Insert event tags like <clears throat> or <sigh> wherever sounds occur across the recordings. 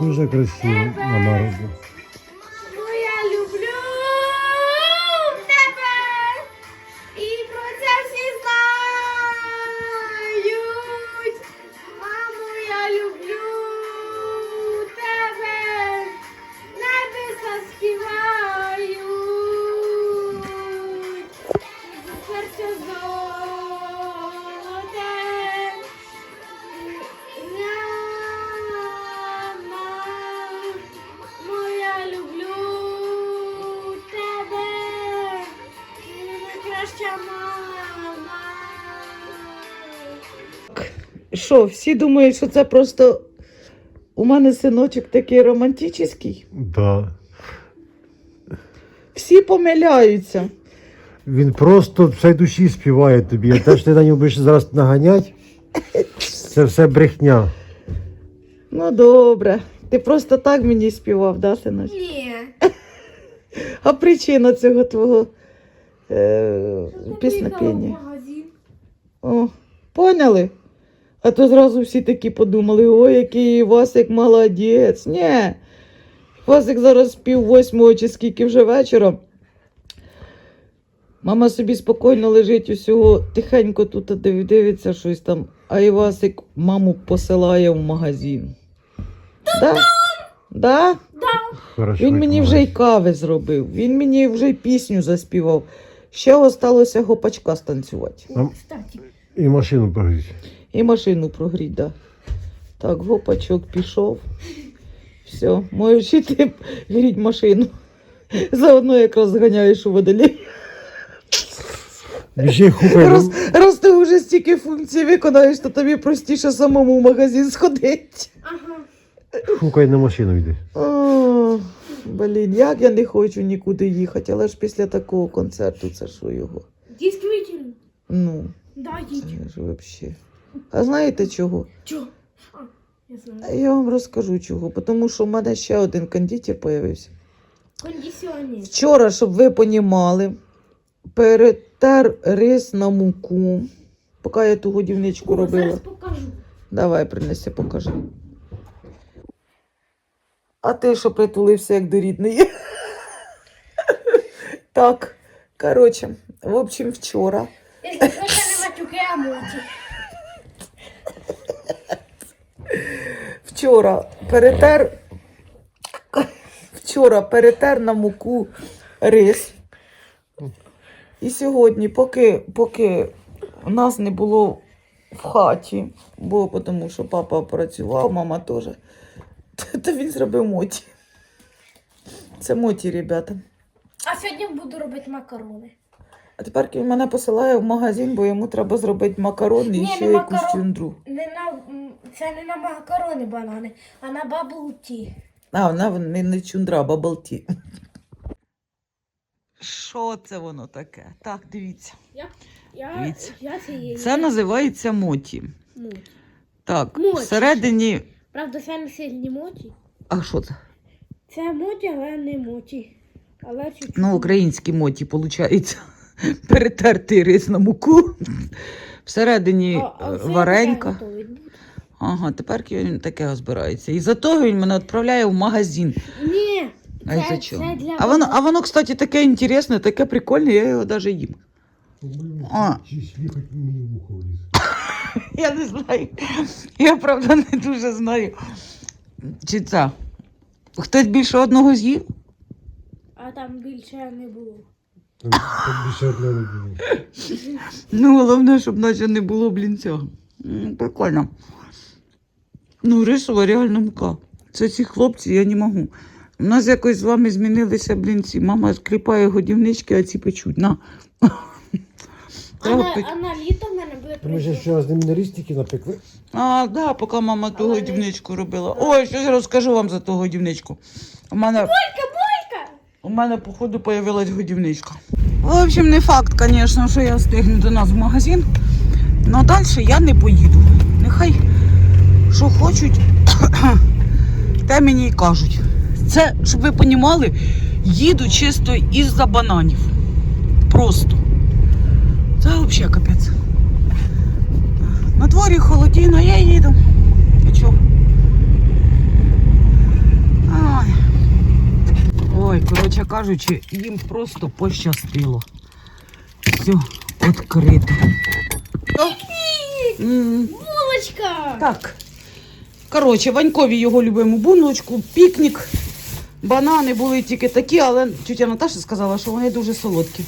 Дуже красиво на морозі. Всі думають, що це просто у мене синочок такий романтичний? Да. Всі помиляються. Він просто всей душі співає тобі. А те, що ти на нього будеш зараз наганять, це все брехня. Ну добре. Ти просто так мені співав, да, синочок? Ні. А причина цього твого е, піснопіння? О, поняли? А то зразу всі такі подумали, ой, який Васик молодець. Ні. Васик зараз пів восьмого чи скільки вже вечора. Мама собі спокійно лежить усього, тихенько тут дивиться щось там, а Івасик маму посилає в магазин. Да? Да? Хорошо, Він мені вже й кави зробив, він мені вже й пісню заспівав. Ще осталося гопачка станцювати. Кстати, І машину погріть. І машину прогріть, да. Так, гопачок пішов. Все, можеш іти гріть машину. Заодно якраз зганяєш у водолі. Хукай. Раз, раз ти вже стільки функцій виконаєш, то тобі простіше самому в магазин сходити. ага. Хукай на машину йди. О, блін, як я не хочу нікуди їхати, але ж після такого концерту це що його? Дійсно. Ну, Да, це ж взагалі. А знаєте чого? Чо? А, я знаю. Я вам розкажу чого, тому що в мене ще один кондитер з'явився. Кондиціонер. Вчора, щоб ви понімали, перетер рис на муку. Поки я ту годівничку О, робила. Зараз покажу. Давай, принеси, покажи. А ти що притулився як до рідної? <laughs> Так, коротше, в общем, вчора. Матюки, а моті. Вчора перетер. Вчора перетер на муку рис. І сьогодні, поки, поки нас не було в хаті, бо тому що папа працював, мама теж, то, <laughs> то він зробив моті. Це моті, ребята. А сьогодні буду робити макарони. А тепер він мене посилає в магазин, бо йому треба зробити макарони і Ні, ще не якусь макарон. чундру. Не на, м, це не на макарони банани, а на бабулті. А, вона не, не чундра, а бабалті. Що це воно таке? Так, дивіться. Я, я, Дивіться. я цієї. Це називається моті. Моті. Так, Моті. всередині. Правда, це не сильні моті. А що це? Це моті, але не моті. Але чуть-чуть. Ну, українські моті, виходить. Перетертий рис на муку. Всередині А- а е, варенька. готовить буде. Ага, тепер він таке збирається. І за того він мене відправляє в магазин. Ні, А це, за чого? це для А воно, а воно, кстати, таке інтересне, таке прикольне, я його навіть їм. А. <laughs> Я не знаю. Я правда не дуже знаю. Чи це? Хтось більше одного з'їв? А там більше не було. Ну, головне, щоб наче не було блінця. Прикольно. Ну, рисова реально мука. Це ці хлопці, я не можу. У нас якось з вами змінилися блінці. Мама скліпає годівнички, а ці печуть. На. <laughs> А на, а на літо в мене буде Ми ж ще з ними на рістики напекли. А, да, поки мама ту годівничку робила. Ой, щось розкажу вам за ту годівничку. У мене, Бойка, бойка! у мене, походу, появилась годівничка. В общем, не факт, звісно, що я встигну до нас в магазин. Але далі я не поїду. Нехай що хочуть, <coughs> те мені й кажуть. Це, щоб ви розуміли, їду чисто із-за бананів. Просто. Це взагалі капець. На дворі холодіно, я їду. І чого? Коротше кажучи, їм просто пощастило. Все, відкрито. Булочка! Так. Коротше, Ванькові його любиму буночку, пікнік. Банани були тільки такі, але тетя Наташа сказала, що вони дуже солодкі.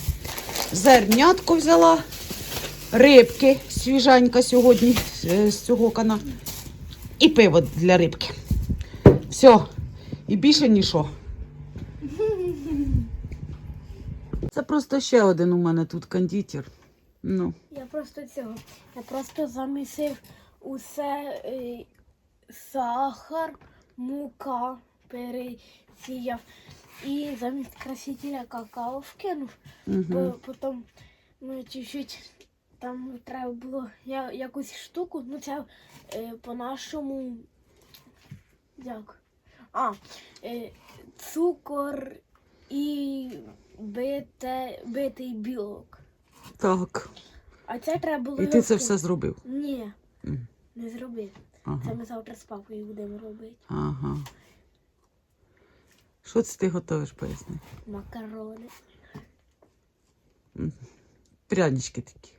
Зернятко взяла, рибки свіженька сьогодні е, з цього кана. І пиво для рибки. Все. І більше нічого. Це просто ще один у мене тут кондитер. Ну. Я просто цього. Я просто замісив усе е, сахар, мука пересіяв. І замість красителя какао вкинув. Угу. Потім ну, чуть-чуть там треба було я, якусь штуку, ну це е, по-нашому. Як? А, е, цукор і бите, битий білок. Так. А це треба було. І ти це все зробив. Ні, не зробив. Це Ага. ми завтра з папою будемо робити. ага. Що це ти готуєш, поясни? Макарони. Прянички такі.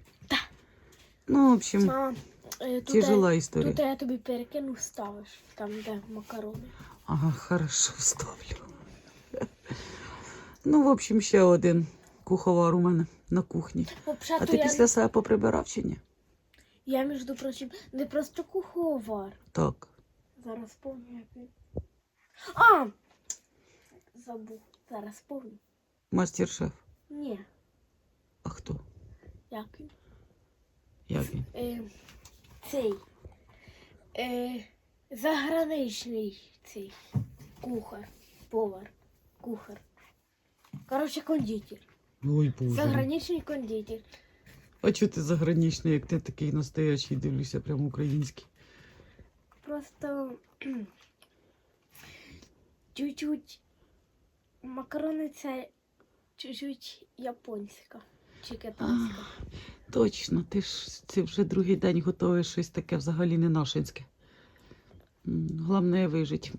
Ну, в общем, А, е, тут, тяжела я, історія. тут я тобі перекину, ставиш, там де макарони. Ага, хорошо, вставлю. Ну, в общем, ще один куховар у мене на кухні. Взагалі, А ти я, після себе поприбирав чи ні? я, між прочим, не просто куховар. Так. Зараз повню як він. А! Забув. Зараз повню. Мастер-шеф. Ні, А хто? як він. Як він? Е, цей. Е, заграничний цей кухар. Повар. Кухар. Коротше, кондитер. Ой, боже. Заграничний кондитер. А чого ти заграничний, як ти такий настоящий, дивлюся, прям український. Просто кхм, <clears throat> чуть-чуть макарони це чуть-чуть японська чи китайська. Точно, ти ж це вже другий день готуєш щось таке взагалі не нашинське. М, Головне вижить.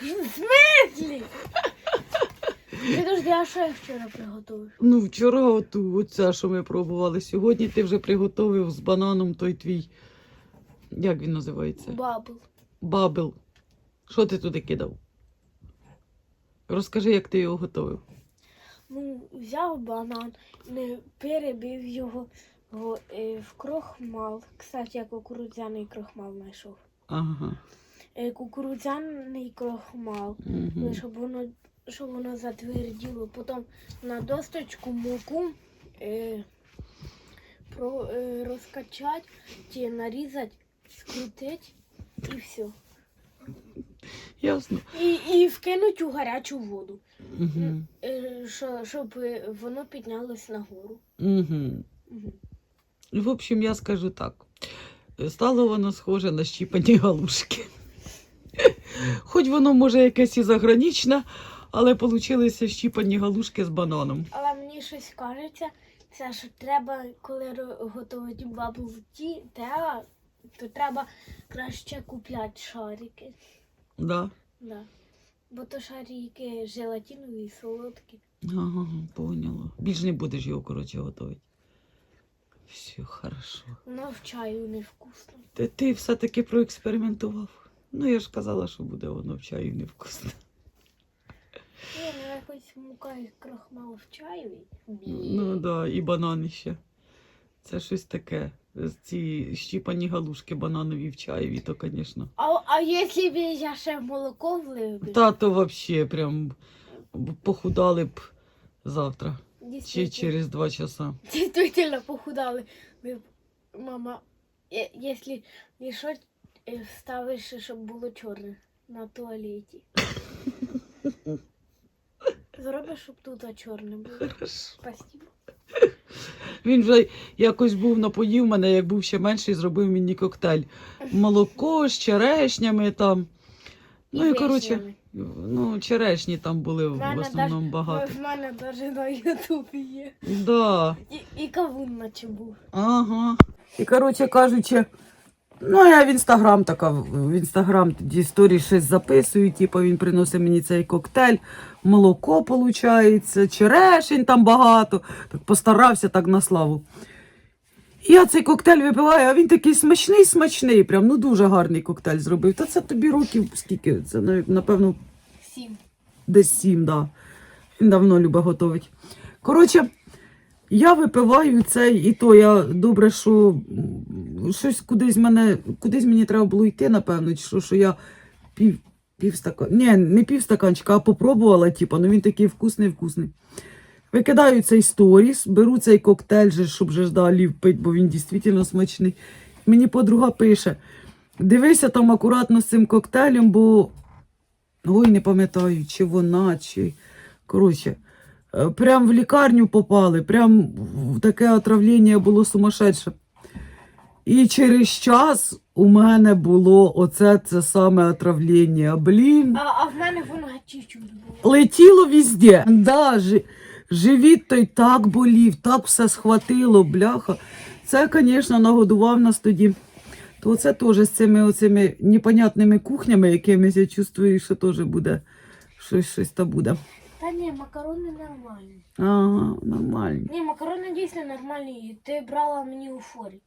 Петлі! Підожди, а що я вчора приготував? Ну, вчора оту, оця, що ми пробували. Сьогодні ти вже приготовив з бананом той твій. Як він називається? Бабл. Бабел. Що ти туди кидав? Розкажи, як ти його готовив. Ну, взяв банан, не перебив його, його е, в крохмал. Кстати, я кукурудзяний крохмал знайшов. Ага. Е, кукурудзяний крохмал. Угу. щоб воно, щоб воно затверділо. Потім на досточку муку е, про, е, розкачати, чи нарізати, скрутити і все. Ясно. І, і вкинуть у гарячу воду, Угу. е, що, щоб воно піднялось нагору. Угу. Мгм. В общем, я скажу так. Стало воно схоже на щіпані галушки. Хоч воно може якесь і заграничне, але получилися щіпані галушки з бананом. Але мені щось кажеться, це що треба, коли готувати бабл ті, треба, то треба краще купляти шарики. Да. Да. Бо то шарики желатинові і солодкі. Ага, поняла. Більш не будеш його, коротше, готувати. Все, хорошо. Воно в чаю невкусно. Ти, ти все-таки проекспериментував. Ну, я ж казала, що буде воно в чаю невкусне. Ні, ну якось мука і крохмал в чаю. Ну так, да, і банани ще. Це щось таке. Ці щіпані галушки бананові в чаєві, то, звісно. А, а якщо б я ще молоко влив? Та то взагалі прям похудали б завтра чи через два часа. Действительно похудали. Мама, якщо мішок е, вставиш, щоб було чорне на туалеті. <laughs> Зробиш, щоб тут чорне було. Хорошо. Спасибо. Він вже якось був напоїв мене, як був ще менший, зробив мені коктейль. Молоко з черешнями там. Ну і коротше, ну, черешні там були в основному багато. В мене навіть на ютубі є. Да. І, і кавун наче був. Ага. І коротше кажучи, Ну, я в інстаграм така, в інстаграм тоді історії щось записую, типу він приносить мені цей коктейль, молоко виходить, черешень там багато. Так постарався так на славу. І я цей коктейль випиваю, а він такий смачний, смачний. Прям ну дуже гарний коктейль зробив. Та це тобі років скільки? Це напевно Сім. десь сім, да. Він давно любить готовить. Коротше, я випиваю цей, і то я добре, що щось кудись мене, кудись мені треба було йти, напевно, що, що я пів, пів стакан, ні, не пів стаканчика, а попробувала, типу, ну він такий вкусний, вкусний. Викидаю цей сторіс, беру цей коктейль, щоб же далі впити, бо він дійсно смачний. Мені подруга пише: дивися там акуратно з цим коктейлем, бо ой, не пам'ятаю, чи вона, чи. Коротше, прям в лікарню попали, прям в таке отравлення було сумасшедше. І через час у мене було оце це саме отравлення. Блін. А, а в мене воно було. Летіло везде. Да, жи- живіт той так болів, так все схватило, бляха. Це, звісно, нагодував нас тоді. То це теж з цими оцими непонятними кухнями, якимись я чувствую, що теж буде щось, щось та буде. Та ні, макарони нормальні. Ага, нормально. Ні, макарони дійсно нормальні. Ти брала мені у форі.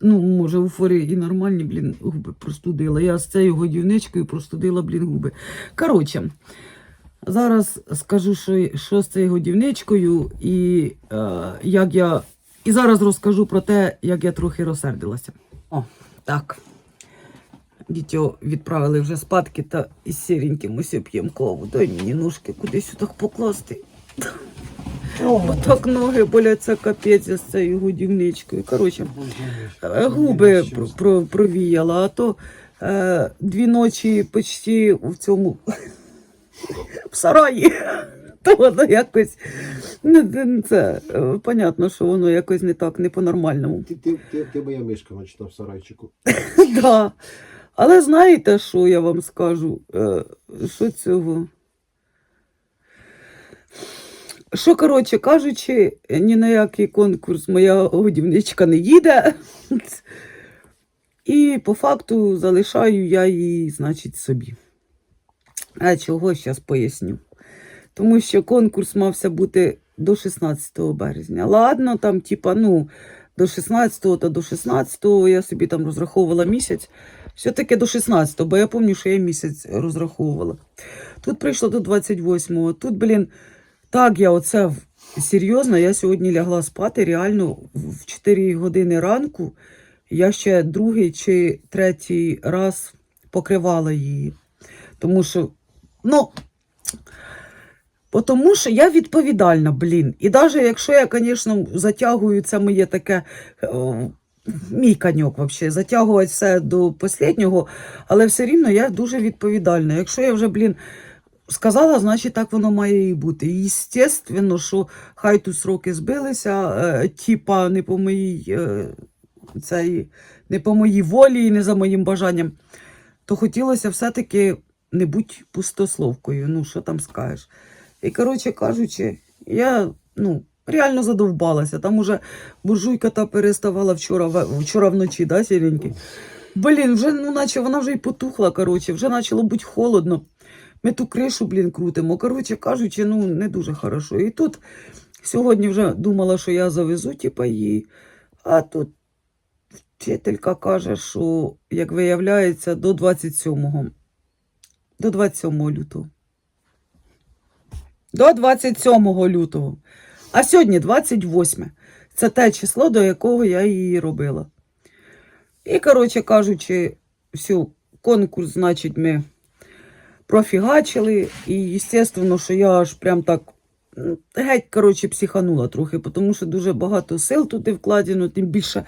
Ну, може, у форі і нормальні, блін, губи простудила. Я з цією годівничкою простудила, блін, губи. Коротше, зараз скажу, що, що з цією годівничкою, і е, як я. І зараз розкажу про те, як я трохи розсердилася. О, так. Дітьо відправили вже спадки та із сіреньким ось п'ємо каву. Дай мені ножки кудись так покласти. Так ноги болять, це капець з цією годівничкою. Коротше, Е, Губи про, про, провіяла, а то е, дві ночі почти в цьому <laughs> в сараї. <laughs> То воно якось це, е, понятно, що воно якось не так, не по-нормальному. Ти, ти, ти, ти моя мишка, значить, в сарайчику. <laughs> да. Але знаєте, що я вам скажу? Е, що цього? Що, коротше кажучи, ні на який конкурс моя годівничка не їде. І по факту залишаю я її, значить, собі. А чого зараз поясню. Тому що конкурс мався бути до 16 березня. Ладно, там, типа, ну, до 16 та до 16 я собі там розраховувала місяць. Все-таки до 16, бо я пам'ятаю, що я місяць розраховувала. Тут прийшло до 28-го. Тут, блін, так я оце серйозно, я сьогодні лягла спати реально в 4 години ранку. Я ще другий чи третій раз покривала її. Тому що, ну, тому що я відповідальна, блін. І навіть якщо я, звісно, затягую це моє таке. Мій коньок взагалі, затягувати все до останнього, але все рівно я дуже відповідальна. Якщо я вже, блін, сказала, значить так воно має і бути. І естественно, що хай тут сроки збилися, е, типа не по моїй е, цей, не по моїй волі і не за моїм бажанням, то хотілося все-таки не бути пустословкою. Ну, що там скажеш. І, коротше кажучи, я ну, реально задовбалася. Там уже буржуйка та переставала вчора, вчора вночі, да, сіренький? Блін, вже ну, наче вона вже й потухла, коротше, вже почало бути холодно. Ми ту кришу, блін, крутимо. Коротше кажучи, ну не дуже хорошо. І тут сьогодні вже думала, що я завезу, типа, її, а тут вчителька каже, що, як виявляється, до 27-го. До 27 лютого. До 27 лютого. А сьогодні 28. Це те число, до якого я її робила. І, коротше кажучи, все, конкурс, значить, ми профігачили. І, звісно, що я аж прям так геть, коротше, психанула трохи, тому що дуже багато сил туди вкладено, тим більше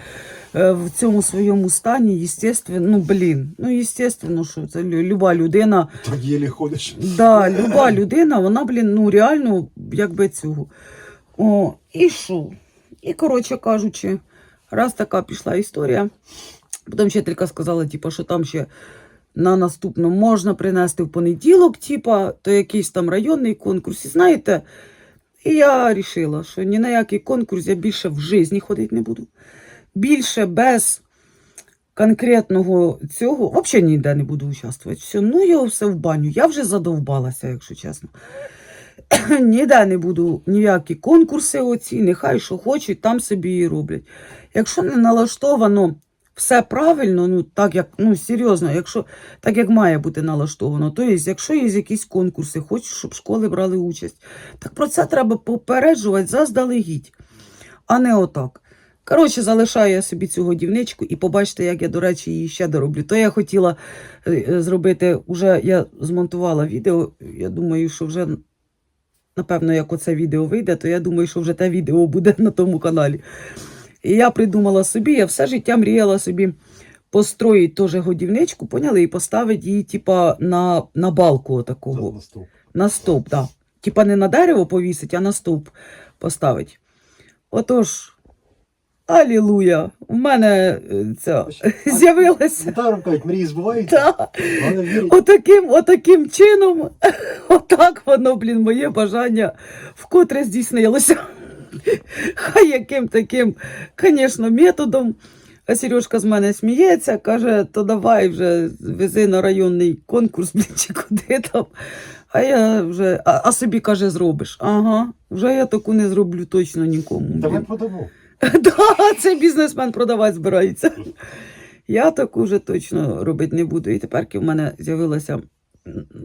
е, в цьому своєму стані, звісно, ну, блін, ну, звісно, що це люба людина. Так єлі ходиш. Да, люба людина, вона, блін, ну реально, якби цього. О, і що? І, коротше кажучи, раз така пішла історія. Потім вчителька сказала, типу, що там ще на наступну можна принести в понеділок, типа, то якийсь там районний конкурс. І знаєте, і я вирішила, що ні на який конкурс я більше в житті ходити не буду. Більше без конкретного цього взагалі ніде не буду участвувати. Все, ну його все в баню. Я вже задовбалася, якщо чесно. <coughs> Ніде не буду ніякі конкурси оці, нехай що хочуть, там собі і роблять. Якщо не налаштовано все правильно, ну так як ну серйозно, якщо так як має бути налаштовано, то є, якщо є якісь конкурси, хочуть, щоб школи брали участь, так про це треба попереджувати заздалегідь, а не отак. Коротше, залишаю я собі цю годівничку і побачите, як я, до речі, її ще дороблю. То я хотіла е, е, зробити, вже я змонтувала відео. Я думаю, що вже, напевно, як оце відео вийде, то я думаю, що вже те відео буде на тому каналі. І я придумала собі, я все життя мріяла собі построїть теж годівничку, поняли, і поставити її, типа, на, на балку отакого. На стовп, так. Да. Типа не на дерево повісить, а на стовп поставить. Отож, алілуя! У мене е, ця <laughs> з'явилася. Кажуть, мрії збуваються, Та, отаким, отаким чином, <laughs> отак воно, блін, моє бажання вкотре здійснилося. <laughs> Хай яким таким, звісно, методом. А Сережка з мене сміється, каже, то давай вже вези на районний конкурс, блін, чи куди там. А я вже, а, а собі каже, зробиш. Ага, вже я таку не зроблю точно нікому. Давай блін. подамо. <laughs> Да, це бізнесмен продавати збирається. Я таку вже точно робити не буду. І тепер в мене з'явилася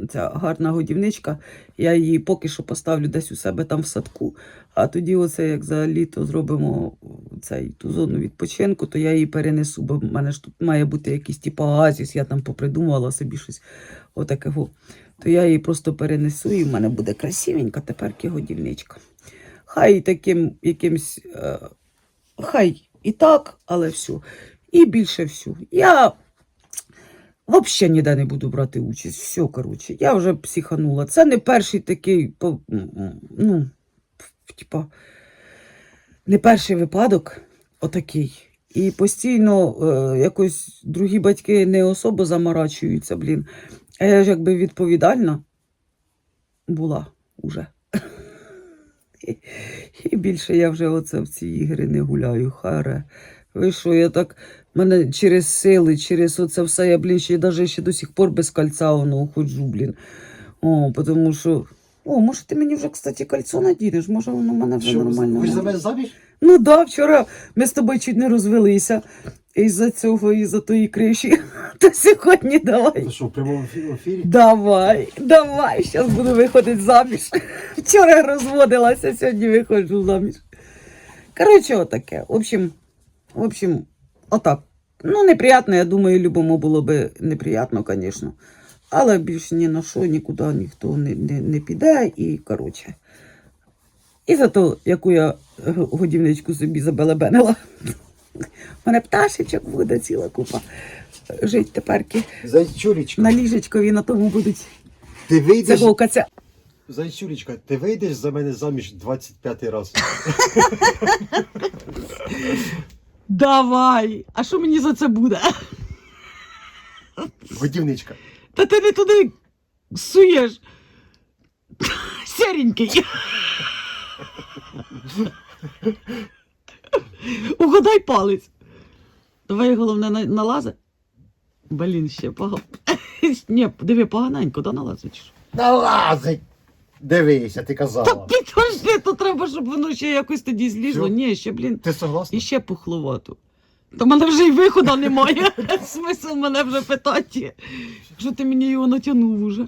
ця гарна годівничка. Я її поки що поставлю десь у себе там в садку. А тоді, оце як за літо зробимо цей, ту зону відпочинку, то я її перенесу, бо в мене ж тут має бути якийсь типу оазіс, я там попридумувала собі щось отакого. То я її просто перенесу, і в мене буде красивенька тепер годівничка. Хай таким якимсь. Е, хай і так, але все. І більше всю. Я взагалі ніде не буду брати участь. Все, коротше, я вже психанула. Це не перший такий, ну, типа, не перший випадок отакий. І постійно е, якось другі батьки не особо заморачуються, блін. А я ж якби відповідальна була уже. І, більше я вже оце в ці ігри не гуляю. Харе. Ви що, я так. Мене через сили, через оце все, я, блін, ще навіть ще до сих пор без кольця воно ходжу, блін. О, тому що. О, може, ти мені вже, кстати, кольцо надінеш? Може, воно в мене вже Що, нормально. ви ж за мене заміж? Ну да, вчора ми з тобою чуть не розвелися із-за цього, із-за тої криші. <laughs> То сьогодні давай. Ви що, в прямому ефірі? Давай, давай, зараз буду виходити заміж. <laughs> Вчора розводилася, сьогодні виходжу заміж. Коротше, отаке. В общем, в общем, отак. Ну, неприятно, я думаю, любому було би неприятно, звісно. Але більш ні на що, нікуди ніхто не, не, не піде і коротше. І за то, яку я е, годівничку собі забелебенила. У мене пташечок буде ціла купа. Жить теперки Зайчурічка, на ліжечкові на тому будуть ти вийдеш... загокатися. Зайчурічка, ти вийдеш за мене заміж 25 раз. Давай! А що мені за це буде? Годівничка. Та ти не туди суєш. Серенький. Угадай палець. Давай головне на- налази. Блін, ще погано. <laughs> Ні, диви, поганенько, да налазить? що? Налазить! Дивися, ти Та казала. підожди, то треба, щоб воно ще якось тоді злізло. Що? Ні, ще, блін. Ти согласна? І ще пухловато. В мене вже й виходу немає. <laughs> Смисл мене вже питати. Що ти мені його натягнув уже?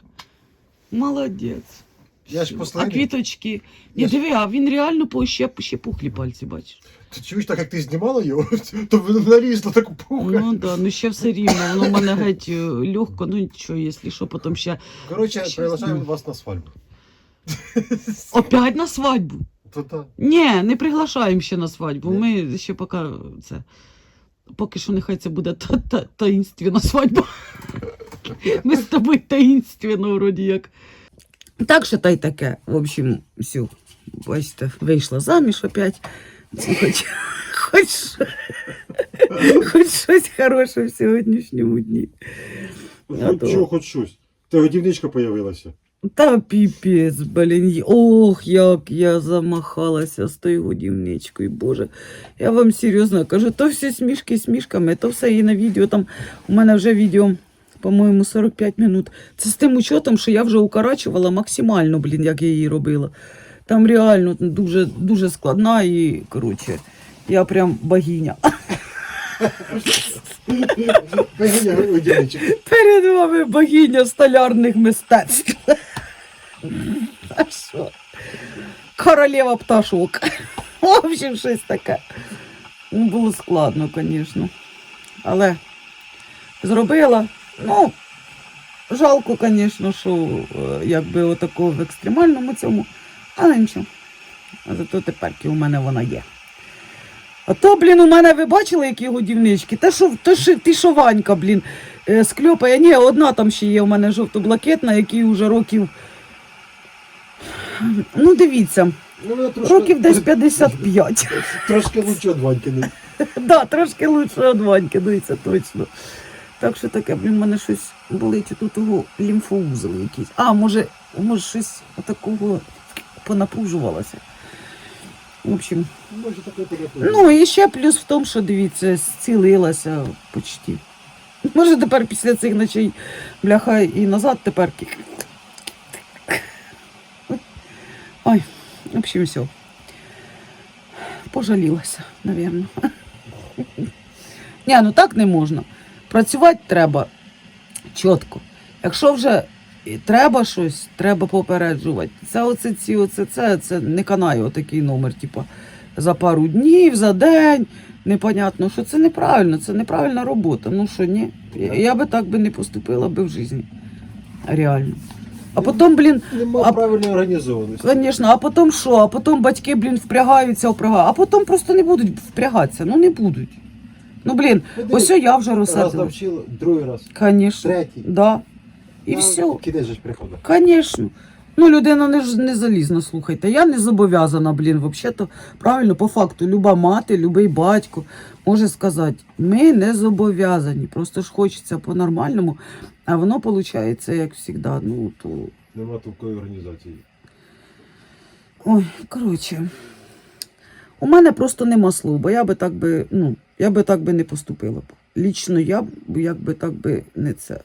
Молодець. Я ж А квіточки. Ні, Я ж- диви, а він реально по ще, ще пухлі пальці, бачиш. Ти чуєш, так як ти знімала його, <laughs> то воно налізло таку пуху. Ну да, ну ще все рівно. Воно в мене геть е, легко, ну нічого, якщо що, потім ще. Коротше, Щас. приглашаємо вас на свадьбу. <laughs> Опять на свадьбу. То та. Ні, не приглашаємо ще на свадьбу. Ми ще поки це. Поки що нехай це буде та, та, таїнственна свадьба. <laughs> Ми з тобою таїнственно, вроді як. Так що та й таке. В общем, все. Бачите, вийшла заміж опять. Це Хоч, хоч, що- хоч щось хороше в сьогоднішньому дні. А то- Чого хоч щось? Та годівничка появилася. Та піпець, блін. Ох, як я замахалася з тою годівничкою. Боже, я вам серйозно кажу, то всі смішки смішками, то все і на відео. Там у мене вже відео, По-моєму, 45 минут. Це з тим учетом, що я вже укорачувала максимально, блін, як я її робила. Там реально дуже, дуже складна і, коротше, я прям богиня. Перед вами богиня столярних мистецтв. А що? Королева пташок. В общем, щось таке. Ну, було складно, звісно. Але зробила. Ну, жалко, звісно, що е, якби отакого в екстремальному цьому, але нічого. А зато тепер у мене вона є. А то, блін, у мене ви бачили, які годівнички? Те, що, те, що, ти що Ванька, блін, е, скльопає. Ні, одна там ще є у мене жовто-блакитна, якій вже років. Ну, дивіться, років десь <laughs> 55. Трошки лучше від Ванькини. <laughs> Да, трошки лучше від Ваньки, ну це точно. Так що таке, блін, в мене щось болить тут того лімфоузол якийсь. А, може, може щось такого понапружувалося. В общем, Може таке. Ну і ще плюс в тому, що дивіться, зцілилася почти. Може тепер після цих ночей бляха і назад тепер. Ой, в общем, все. Пожалілася, напевно. Ні, ну так не можна. Працювати треба чітко. Якщо вже треба щось, треба попереджувати. Це оце ці, оце це, це не канає отакий номер, типу, за пару днів, за день. Непонятно, що це неправильно, це неправильна робота. Ну що, ні? Я, я би так би не поступила би в житті. Реально. А потім, блін, Нема А- правильної організованості. Звісно, а потім що? А потім батьки, блін, впрягаються, впрягають, а потім просто не будуть впрягатися. Ну не будуть. Ну, блін, ось я вже Раз розсадила. навчила, другий раз, Звісно. третій. Да. І Ну, все. Кидеш же ж приходить. Звісно. Ну, людина не, ж- не залізна, слухайте. Я не зобов'язана, блін, взагалі-то правильно, по факту, люба мати, любий батько може сказати, ми не зобов'язані. Просто ж хочеться по-нормальному, а воно виходить, як завжди. Ну, то... Нема такої організації. Ой, коротше. У мене просто нема слов, бо я би так би, ну, я би так би не поступила. Лічно я б якби так би не це.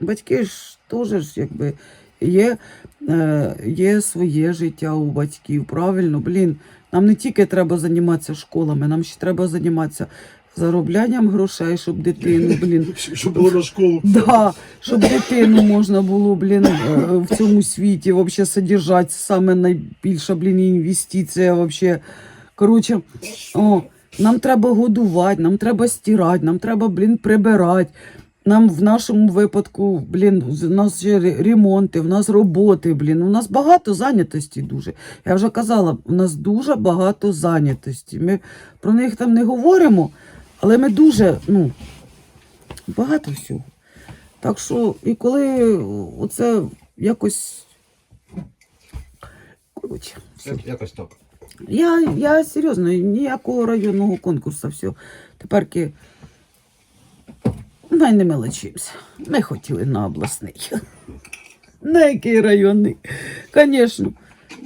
Батьки ж теж ж якби є, е, є своє життя у батьків, правильно, блін. Нам не тільки треба займатися школами, нам ще треба займатися зароблянням грошей, щоб дитину, блін, <laughs> Щоб було на школу. Да, щоб дитину можна було, блін, е, в цьому світі вообще содержати. Саме найбільша, блін, інвестиція вообще. Коротше, о, нам треба годувати, нам треба стирати, нам треба, блін, прибирати. Нам в нашому випадку, блін, в нас ще ремонти, в нас роботи, блін. У нас багато зайнятості дуже. Я вже казала, у нас дуже багато зайнятості. Ми про них там не говоримо, але ми дуже, ну, багато всього. Так що, і коли оце якось. Коротше, все. Якось так. Я, я серйозно, ніякого районного конкурсу, все. Теперки ми не мелочимося. Ми хотіли на обласний. <laughs> На який районний? Звісно,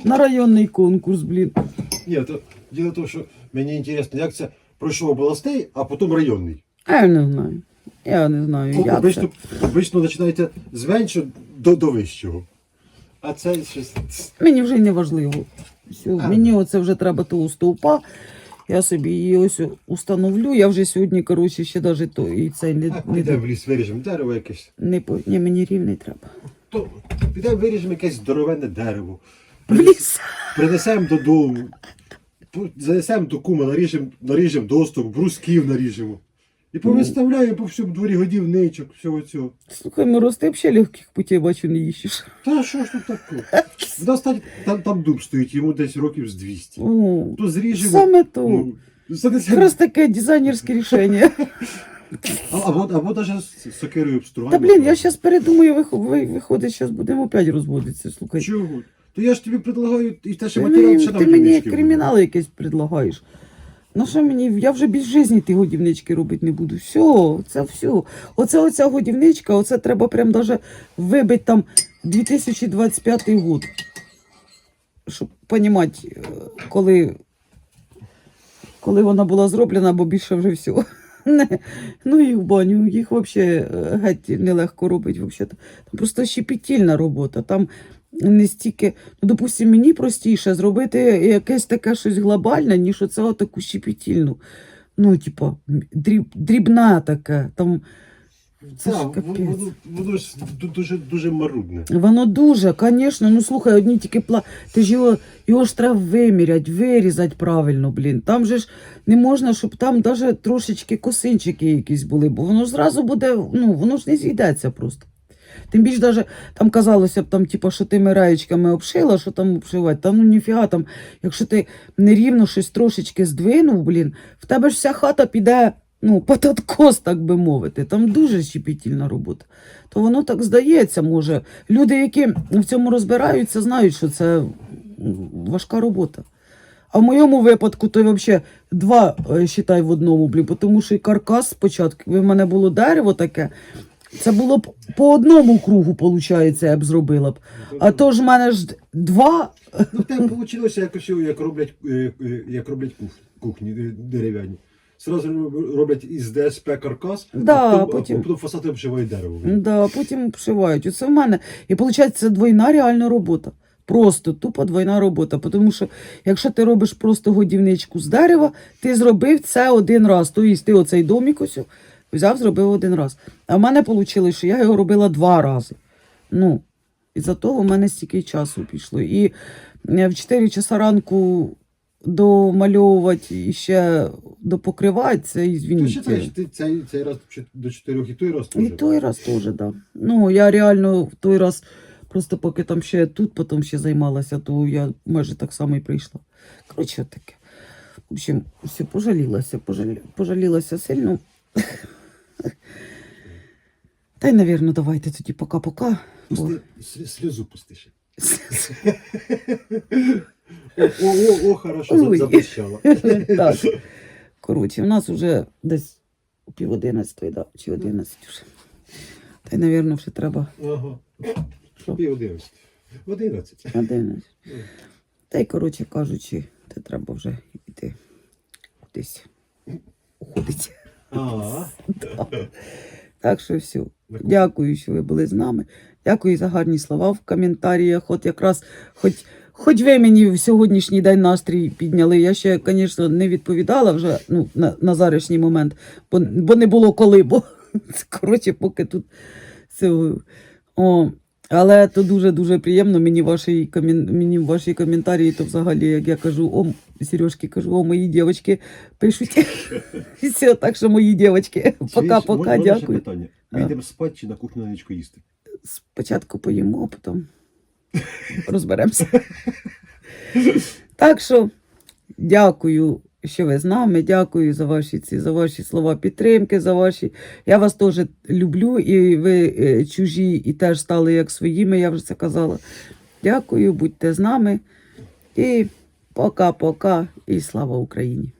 на районний конкурс, блін. Ні, то діло в тому, що мені цікаво, як це пройшов обласний, а потім районний. А я не знаю. Я не знаю, Ну, як це. обично, обично починається з меншого до, до вищого. А це щось. Мені вже й не важливо. Все, А. мені оце вже треба того стовпа. Я собі її ось установлю. Я вже сьогодні, коротше, ще навіть то і цей не, А, не, в ліс, виріжемо дерево якесь. не, по- ні, мені рівний треба. То підемо виріжемо якесь здоровенне дерево. В ліс. Принесемо додому. Пу- Занесемо до кума, наріжемо, наріжемо досток, брусків наріжемо. І повиставляємо по всьому дворі годівничок, всього цього. Слухай, Мороз, ти взагалі легких путей бачу не їщиш. Та що ж тут таке? Нас там, там, там дуб стоїть, йому десь років з 200. О, То зріжемо. саме то. ну, занесемо. Якраз таке дизайнерське рішення. А- Або, або навіть з сокирою Та блін, я зараз передумаю, вих- ви- виходить, зараз будемо опять розводитися. Слухай. Чого? То я ж тобі предлагаю і те, що Ти матеріал мені, ще на ти мені кримінал якийсь предлагаєш. Ну що мені, я вже більш житті ті годівнички робити не буду. Все, це все. Оце оця годівничка, оце треба прям даже вибити там 2025 год. Щоб розуміти, коли, коли вона була зроблена, бо більше вже всього. <laughs> Не, ну їх баню, їх взагалі геть нелегко робити. Взагалі. Просто щепетільна робота. Там не стільки, ну, допустимо, мені простіше зробити якесь таке щось глобальне, ніж оце отаку щепетільну. Ну, типа, дріб, дрібна така. Там, це ж Так, капець. воно, воно ж ду- дуже, дуже марудне. Воно дуже, звісно. Ну слухай, одні тільки пла. Ти ж його, його ж треба виміряти, вирізати правильно, блін. Там же ж не можна, щоб там навіть трошечки косинчики якісь були, бо воно ж зразу буде, ну, воно ж не зійдеться просто. Тим більше даже там казалося б, там, типу, що тими раєчками обшила, що там обшивати. Та ну ніфіга там, якщо ти нерівно щось трошечки здвинув, блін, в тебе ж вся хата піде, ну, <laughs> під так би мовити. Там дуже щепетільна робота. То воно так здається, може. Люди, які в цьому розбираються, знають, що це важка робота. А в моєму випадку то взагалі два е, считай в одному, блін, тому що і каркас спочатку, в мене було дерево таке. Це було б по одному кругу, виходить, я б зробила б. А то ж в мене ж два. Ну, тебе вийшло якось, як роблять, е, е, як роблять кух- кухні е, дерев'яні. Зразу роблять із ДСП каркас, Да, а потім, потім- а потім фасади обшивають дерево. Да, потім обшивають. Оце в мене. І виходить, це двойна реальна робота. Просто тупо двойна робота. Тому що якщо ти робиш просто годівничку з дерева, ти зробив це один раз. Тобто ти оцей домік ось взяв, зробив один раз. А в мене вийшло, що я його робила два рази. Ну, і за того в мене стільки часу пішло. І е, в 4 часа ранку домальовувати і ще допокривати, це, Ти ізвініть. вважаєш, ти цей, цей раз до чотирьох і той раз І той раз теж, так. Да. Ну, я реально в той раз, просто поки там ще тут, потім ще займалася, то я майже так само і прийшла. Коротше, таке. В общем, все, пожалілася, пожалі... пожалілася сильно. Та й, навірно, давайте тоді пока-пока. бо- Пусти, с- сльозу пусти ще. <laughs> О, о, о, о, хорошо, за- Ой. заблищало. <laughs> так. Коротше, у нас вже десь пів одинадцятої, да, чи одинадцять вже. Та й, навірно, вже треба Ага. Що? Пів одинадцять. Одинадцять. одинадцять. Та й, коротше кажучи, то треба вже йти кудись. Уходить. Так що все. Дякую, що ви були з нами. Дякую за гарні слова в коментарях. От якраз хоч, хоч ви мені в сьогоднішній день настрій підняли. Я ще, звісно, не відповідала вже ну, на, на зарішній момент, бо, бо не було коли, бо <laughs> коротше, поки тут все. О, але то дуже-дуже приємно. Мені ваші, мені ваші коментарі, то взагалі, як я кажу, о, Сережки кажу, о, мої дівчатки пишуть. <laughs> Все, так що мої дівчатки. Пока-пока, дякую. питання. Ми йдемо спати чи на кухню на нічку їсти? Спочатку поїмо, а потім <laughs> розберемося. Так що дякую, що ви з нами. Дякую за ваші ці за ваші слова підтримки. За ваші. Я вас теж люблю, і ви е, чужі і теж стали як своїми, я вже це казала. Дякую, будьте з нами. І пока-пока, і слава Україні!